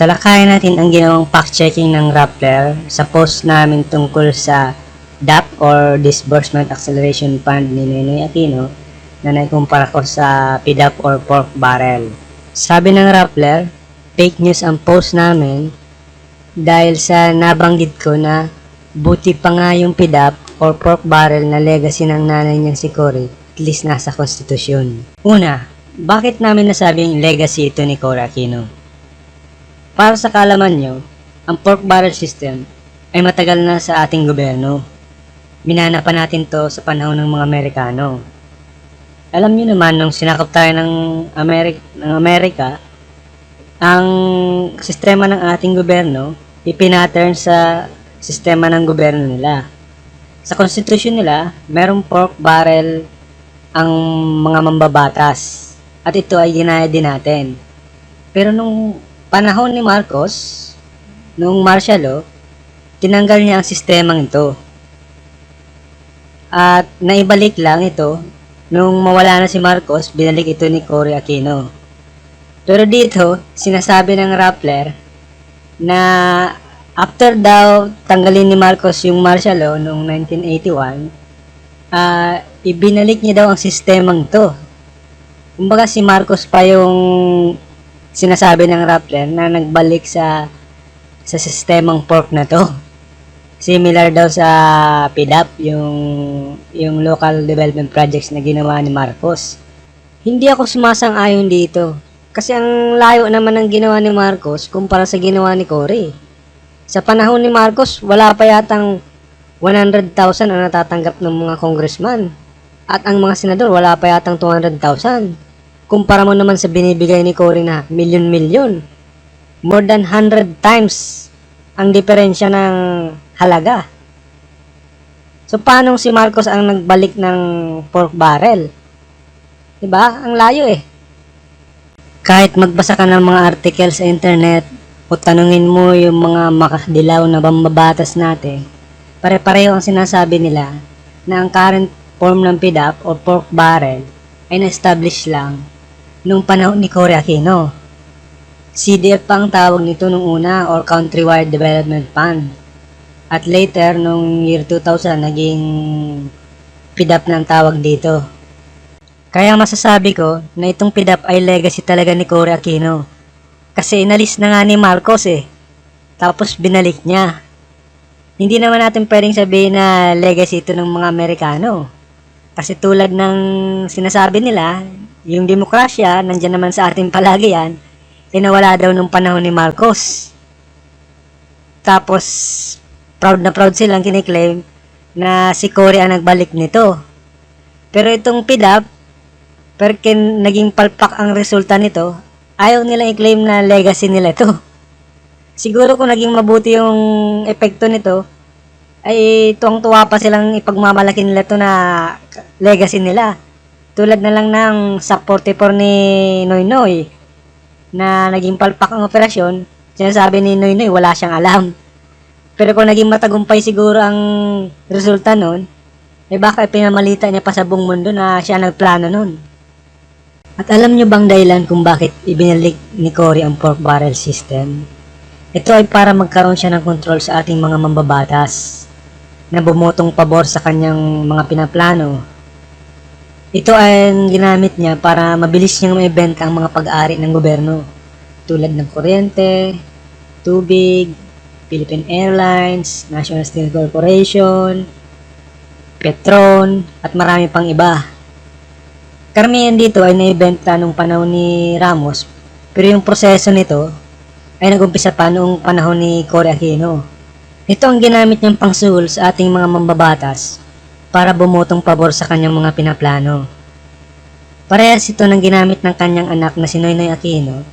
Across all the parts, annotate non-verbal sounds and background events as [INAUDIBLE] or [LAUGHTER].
Talakayan natin ang ginawang fact-checking ng Rappler sa post namin tungkol sa DAP or Disbursement Acceleration Fund ni Noynoy Aquino na naikumpara ko sa PDAP or pork barrel. Sabi ng Rappler, fake news ang post namin dahil sa nabanggit ko na buti pa nga yung PDAP or pork barrel na legacy ng nanay niyang si Cory at least nasa konstitusyon. Una, bakit namin nasabing legacy ito ni Cory Aquino? Para sa kalaman nyo, ang pork barrel system ay matagal na sa ating gobyerno. Minana pa natin to sa panahon ng mga Amerikano. Alam nyo naman, nung sinakop tayo ng, Ameri- ng Amerika, ang sistema ng ating gobyerno, ipinattern sa sistema ng gobyerno nila. Sa konstitusyon nila, merong pork barrel ang mga mambabatas. At ito ay ginaya din natin. Pero nung panahon ni Marcos, nung martial law, tinanggal niya ang sistemang ito. At naibalik lang ito, nung mawala na si Marcos, binalik ito ni Cory Aquino. Pero dito, sinasabi ng Rappler na after daw tanggalin ni Marcos yung martial law noong 1981, ah ibinalik niya daw ang sistemang to. Kumbaga si Marcos pa yung sinasabi ng Rappler na nagbalik sa sa sistemang pork na to. Similar daw sa PDAP, yung, yung local development projects na ginawa ni Marcos. Hindi ako sumasang-ayon dito. Kasi ang layo naman ng ginawa ni Marcos kumpara sa ginawa ni Cory. Sa panahon ni Marcos, wala pa yatang 100,000 ang natatanggap ng mga congressman. At ang mga senador, wala pa yatang 200,000. Kumpara mo naman sa binibigay ni Cory na milyon-milyon. More than 100 times ang diferensya ng halaga. So, paano si Marcos ang nagbalik ng pork barrel? Diba? Ang layo eh. Kahit magbasa ka ng mga article sa internet o tanungin mo yung mga makadilaw na bambabatas natin, pare-pareho ang sinasabi nila na ang current form ng PDAP o pork barrel ay na-establish lang nung panahon ni Cory Aquino. CDF pa ang tawag nito nung una or Countrywide Development Fund. At later, nung year 2000, naging PDAP na ang tawag dito. Kaya masasabi ko na itong PDAP ay legacy talaga ni Cory Aquino. Kasi inalis na nga ni Marcos eh. Tapos binalik niya. Hindi naman natin pwedeng sabihin na legacy ito ng mga Amerikano. Kasi tulad ng sinasabi nila, yung demokrasya, nandyan naman sa atin palagi yan, inawala daw nung panahon ni Marcos. Tapos, proud na proud silang kiniklaim na si Cory ang nagbalik nito. Pero itong PDAP, perkin naging palpak ang resulta nito, ayaw nilang i-claim na legacy nila to. [LAUGHS] Siguro kung naging mabuti yung epekto nito, ay tuwang-tuwa pa silang ipagmamalaki nila to na legacy nila. Tulad na lang ng SAP 44 ni Noy Noy na naging palpak ang operasyon, sinasabi ni Noy Noy wala siyang alam. [LAUGHS] Pero kung naging matagumpay siguro ang resulta nun, eh baka pinamalita niya pa sa buong mundo na siya nagplano nun. At alam niyo bang dahilan kung bakit ibinalik ni Cory ang pork barrel system? Ito ay para magkaroon siya ng control sa ating mga mambabatas na bumotong pabor sa kanyang mga pinaplano. Ito ang ginamit niya para mabilis niyang maibenta ang mga pag-ari ng gobyerno tulad ng kuryente, tubig, Philippine Airlines, National Steel Corporation, Petron, at marami pang iba. Karamihan dito ay naibenta nung panahon ni Ramos, pero yung proseso nito ay nagumpisa pa noong panahon ni Cory Aquino. Ito ang ginamit niyang pangsuhol sa ating mga mambabatas para bumotong pabor sa kanyang mga pinaplano. Parehas ito ng ginamit ng kanyang anak na si Noynoy Aquino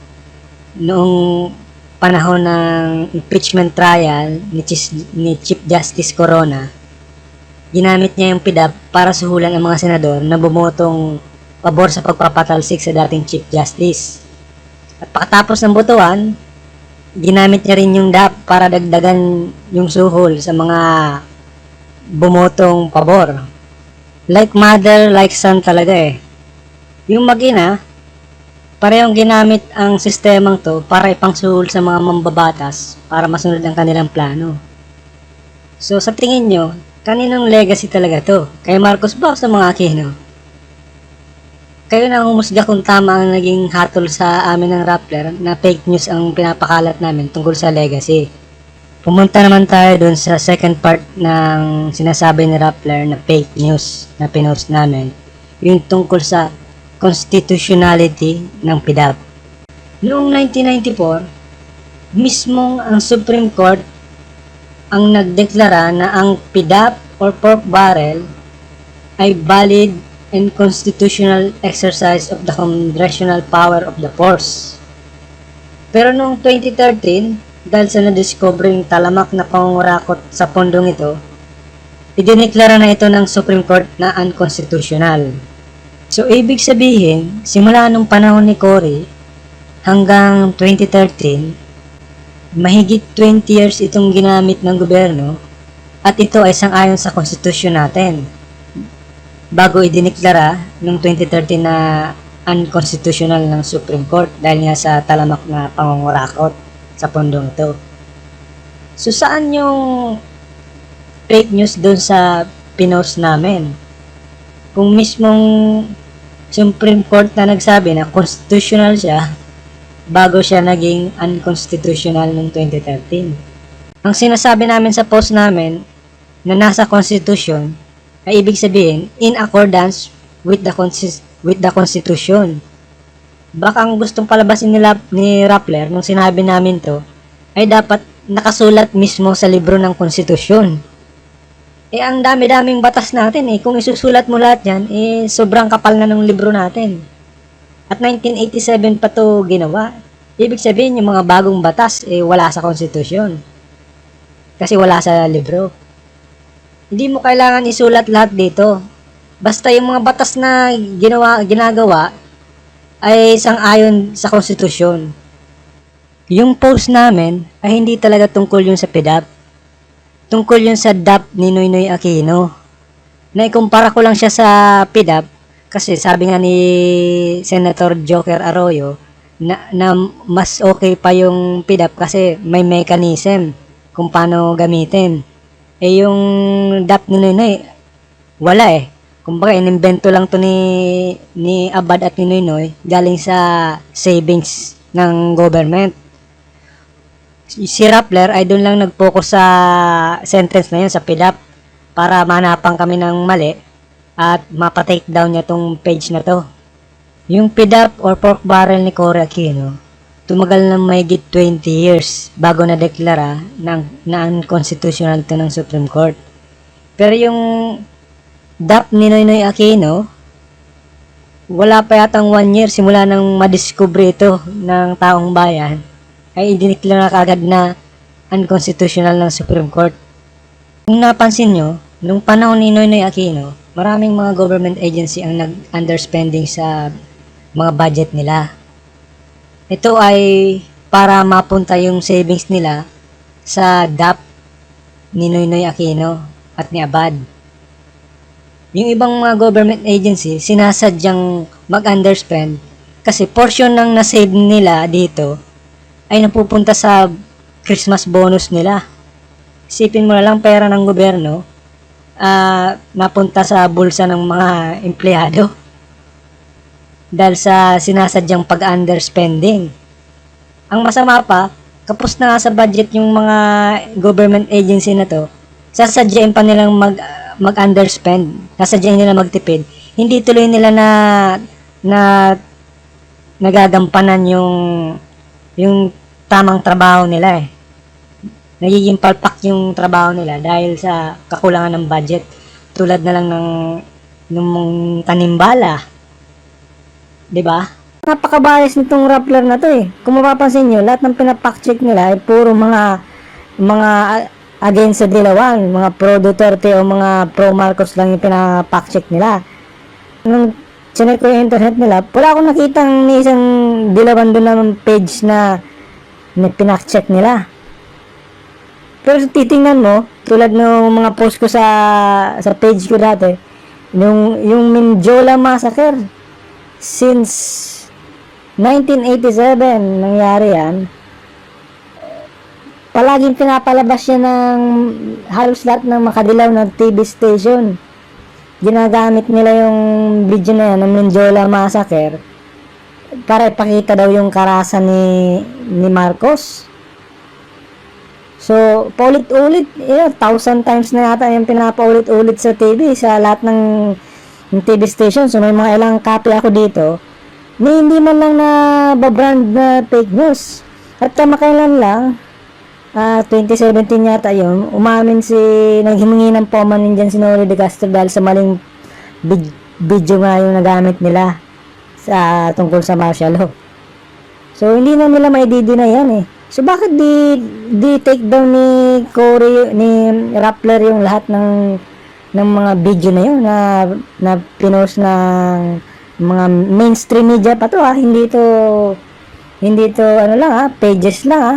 noong panahon ng impeachment trial ni, Chis- ni Chief Justice Corona. Ginamit niya yung PIDAP para suhulan ang mga senador na bumotong pabor sa pagpapatalsik sa dating Chief Justice. At pagkatapos ng botohan, ginamit niya rin yung DAP para dagdagan yung suhol sa mga bumotong pabor. Like mother, like son talaga eh. Yung mag-ina, parehong ginamit ang sistemang to para ipangsuhol sa mga mambabatas para masunod ang kanilang plano. So sa tingin nyo, kaninong legacy talaga to? Kay Marcos ba o sa mga Aquino? Kayo na humusga kung tama ang naging hatol sa amin ng Rappler na fake news ang pinapakalat namin tungkol sa legacy. Pumunta naman tayo dun sa second part ng sinasabi ni Rappler na fake news na pinost namin. Yung tungkol sa constitutionality ng PDAP. Noong 1994, mismong ang Supreme Court ang nagdeklara na ang PDAP or pork barrel ay valid and constitutional exercise of the congressional power of the force. Pero noong 2013, dahil sa na-discovering talamak na pangungurakot sa pondong ito, idineklara na ito ng Supreme Court na unconstitutional. So, ibig sabihin, simula nung panahon ni Cory hanggang 2013, mahigit 20 years itong ginamit ng gobyerno at ito ay sang-ayon sa konstitusyon natin. Bago idineklara noong 2013 na unconstitutional ng Supreme Court dahil nga sa talamak na pangungurakot sa pondong ito. So saan yung fake news doon sa pinost namin? Kung mismong Supreme Court na nagsabi na constitutional siya bago siya naging unconstitutional noong 2013. Ang sinasabi namin sa post namin na nasa Constitution ay ibig sabihin in accordance with the with the Constitution. Baka ang gustong palabasin nila ni Rappler nung sinabi namin to ay dapat nakasulat mismo sa libro ng Konstitusyon. Eh, ang dami-daming batas natin eh. Kung isusulat mo lahat yan, eh, sobrang kapal na ng libro natin. At 1987 pa to ginawa. Ibig sabihin, yung mga bagong batas, eh, wala sa konstitusyon. Kasi wala sa libro. Hindi mo kailangan isulat lahat dito. Basta yung mga batas na ginawa, ginagawa, ay sang-ayon sa konstitusyon. Yung post namin, ay hindi talaga tungkol yun sa PDAP tungkol yun sa DAP ni Noynoy Aquino. Naikumpara ko lang siya sa PDAP kasi sabi nga ni Senator Joker Arroyo na, na mas okay pa yung PDAP kasi may mechanism kung paano gamitin. Eh yung DAP ni Noynoy, wala eh. Kumbaga, inimbento lang to ni, ni Abad at ni Noynoy galing sa savings ng government si Rappler ay doon lang nag-focus sa sentence na yun sa PDAP para manapan kami ng mali at mapa-take down niya tong page na to. Yung PDAP or pork barrel ni Cory Aquino, tumagal ng mahigit 20 years bago na deklara na, na unconstitutional to ng Supreme Court. Pero yung DAP ni Noynoy Aquino, wala pa yatang 1 year simula nang madiscover ito ng taong bayan ay idineklara kagad na unconstitutional ng Supreme Court. Kung napansin nyo, nung panahon ni Noynoy Aquino, maraming mga government agency ang nag-underspending sa mga budget nila. Ito ay para mapunta yung savings nila sa DAP ni Noynoy Aquino at ni Abad. Yung ibang mga government agency, sinasadyang mag-underspend kasi portion ng na-save nila dito ay napupunta sa Christmas bonus nila. Isipin mo na lang pera ng gobyerno uh, napunta sa bulsa ng mga empleyado [LAUGHS] dahil sa sinasadyang pag-underspending. Ang masama pa, kapos na nga sa budget yung mga government agency na to, sasadyain pa nilang mag, mag-underspend, sasadyain nila magtipid. Hindi tuloy nila na na nagagampanan yung yung tamang trabaho nila eh. Nagiging palpak yung trabaho nila dahil sa kakulangan ng budget. Tulad na lang ng nung tanimbala. 'Di ba? Napakabayas nitong Rappler na to eh. Kung mapapansin nyo, lahat ng pinapack-check nila ay puro mga mga against sa Dilawan, mga pro Duterte o mga pro Marcos lang yung pinapack-check nila. Nung chinek ko yung internet nila, wala akong nakitang ni isang Dilawan doon na page na na pinacheck nila. Pero titingnan mo, tulad ng mga post ko sa sa page ko dati, yung yung Minjola massacre since 1987 nangyari yan. Palaging pinapalabas yan ng halos lahat ng makadilaw ng TV station. Ginagamit nila yung video na yan ng Menjola Massacre para ipakita daw yung karasan ni ni Marcos. So, paulit-ulit, eh, thousand times na yata yung pinapaulit-ulit sa TV, sa lahat ng, ng TV station. So, may mga ilang copy ako dito na hindi man lang na babrand na fake news. At kamakailan lang, ah 2017 yata yun, umamin si, naghimingi ng pomanin dyan si Noli de Castro dahil sa maling vid- video nga yung nagamit nila sa tungkol sa martial law. So, hindi na nila maididina yan eh. So, bakit di, di take down ni Corey, ni Rappler yung lahat ng ng mga video na yun na, na pinost ng mga mainstream media pa to ha. Hindi to, hindi to ano lang ha, pages lang ha.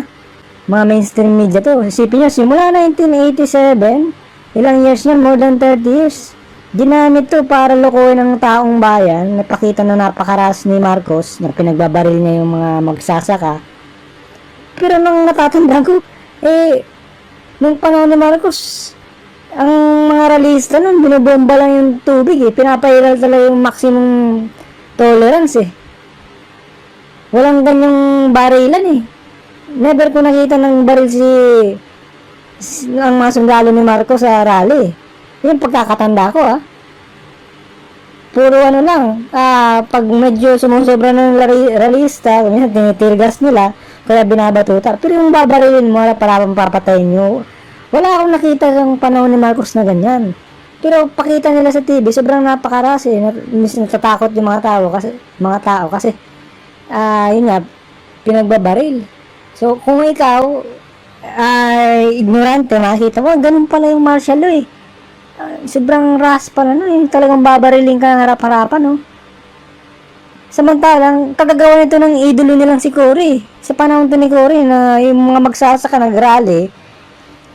Mga mainstream media to. Isipin nyo, simula 1987, ilang years yan, more than 30 years. Ginamit to para lokohin ng taong bayan. Napakita na napakaras ni Marcos na pinagbabaril niya yung mga magsasaka. Pero nung natatandaan ko, eh, nung panahon ni Marcos, ang mga realista nun, binobomba lang yung tubig eh. Pinapairal talaga yung maximum tolerance eh. Walang ganyang barilan eh. Never ko nakita ng baril si, si ang mga sundalo ni Marcos sa rally. Yung pagkakatanda ko ah. Puro ano lang, ah, pag medyo sumusobra ng minsan tinitirgas nila, kaya binabatuta. Pero yung babarilin mo, wala para papatayin nyo. Wala akong nakita ng panahon ni Marcos na ganyan. Pero pakita nila sa TV, sobrang napakaras eh. Mis natatakot yung mga tao kasi mga tao kasi ah yun nga pinagbabaril. So kung ikaw ay ignorante, makikita mo, ganun pala yung martial law eh. Ah, sobrang ras pala no, eh. talagang babariling ka ng harap-harapan no. Samantalang, kagagawa nito ng idolo nilang si Cory. Sa panahon to ni Cory na yung mga magsasaka nag-rally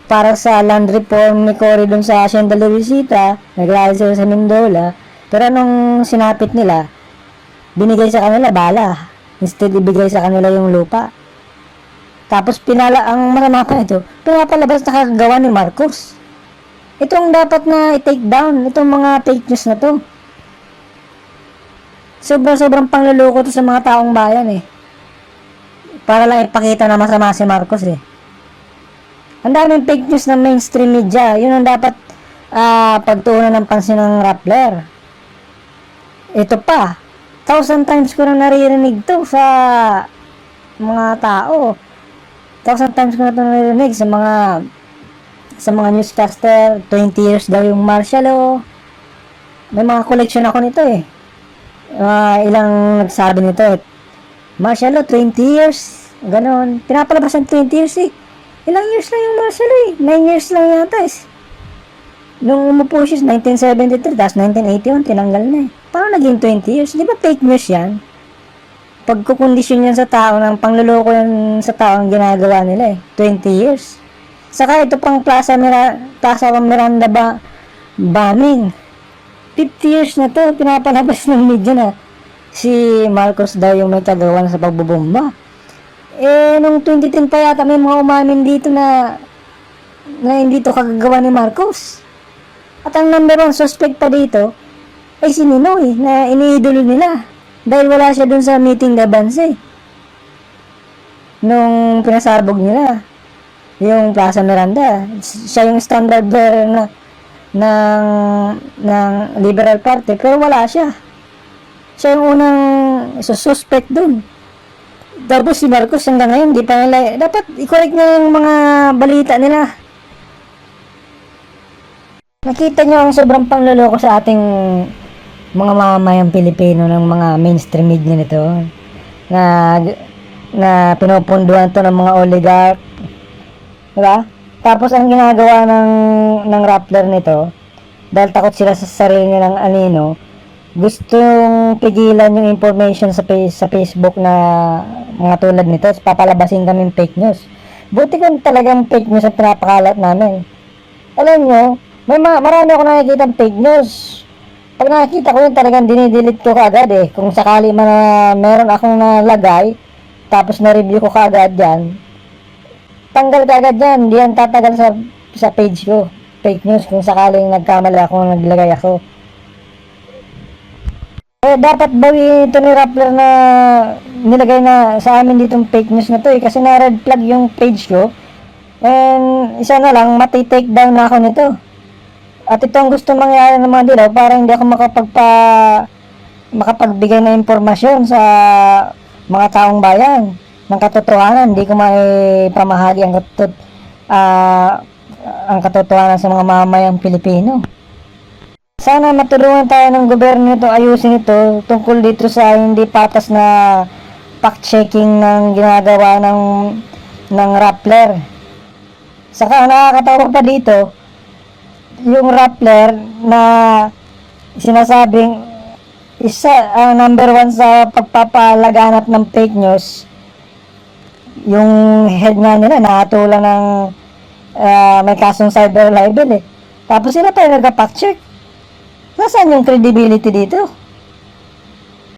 para sa land reform ni Cory dun sa Hacienda Luisita, nag-rally sila sa Mendola. Pero anong sinapit nila, binigay sa kanila bala. Instead, ibigay sa kanila yung lupa. Tapos pinala, ang masama pa ito, pinapalabas na kagagawa ni Marcos. Itong dapat na i-take down, itong mga fake news na to. Sobrang-sobrang pangluloko to sa mga taong bayan eh. Para lang ipakita na masama si Marcos eh. Ang daming fake news ng mainstream media. Yun ang dapat ah pagtuunan ng pansin ng Rappler. Ito pa. Thousand times ko na naririnig to sa mga tao. Thousand times ko na to naririnig sa mga sa mga newscaster. 20 years daw yung martial law. May mga collection ako nito eh. Ah, ilang nagsabi nito eh. Martial law, 20 years. Ganon. Pinapalabas ng 20 years eh. Ilang years lang yung martial law eh. 9 years lang yata eh. Nung umupo siya, 1973, tapos 1981, tinanggal na eh. Paano naging 20 years? Di ba fake news yan? Pagkukondisyon yan sa tao, ng pangluloko yan sa tao ang ginagawa nila eh. 20 years. Saka ito pang Plaza, Mira, Plaza Miranda ba, bombing. 50 years na to, pinapalabas ng media na si Marcos daw yung may kagawan sa pagbubomba. Eh, nung 2010 pa yata may mga umamin dito na na hindi to kagagawa ni Marcos. At ang number one suspect pa dito ay si Ninoy na iniidolo nila dahil wala siya dun sa meeting na Banse. Nung pinasabog nila yung Plaza Miranda. Siya yung standard bearer na ng ng Liberal Party pero wala siya. Siya yung unang suspect dun. Tapos si Marcos hanggang ngayon di pa nila dapat i-correct na yung mga balita nila. Nakita nyo ang sobrang pangloloko sa ating mga mamamayang Pilipino ng mga mainstream media nito na na pinupunduan to ng mga oligarch Diba? Tapos ang ginagawa ng ng Rappler nito, dahil takot sila sa sarili nilang anino, gustong pigilan yung information sa sa Facebook na mga tulad nito, papalabasin kami fake news. Buti kung talagang fake news ang pinapakalat namin. Alam nyo, may mga, marami ako nakikita fake news pag nakikita ko yun talagang dinidelete ko kaagad eh. Kung sakali man na meron akong nalagay, tapos na-review ko kaagad yan, tanggal kaagad yan. Hindi yan tatagal sa, sa page ko. Fake news kung sakaling nagkamali ako naglagay ako. Eh, dapat bawi ito ni Rappler na nilagay na sa amin ditong fake news na to eh. Kasi na-red flag yung page ko. And isa na lang, mati-take down na ako nito. At ito ang gusto mangyari ng mga dilaw para hindi ako makapagpa makapagbigay ng impormasyon sa mga taong bayan ng katotohanan. Hindi ko may pamahagi ang katut ah, ang katotohanan sa mga mamayang Pilipino. Sana matulungan tayo ng gobyerno nito ayusin ito tungkol dito sa hindi patas na fact-checking ng ginagawa ng ng Rappler. Saka nakakatawa pa dito, yung Rappler na sinasabing isa ang number one sa pagpapalaganap ng fake news yung head nga nila nakatulang ng ah, may kasong cyber libel eh. Tapos sila pa yung nagka-fact check. Nasaan yung credibility dito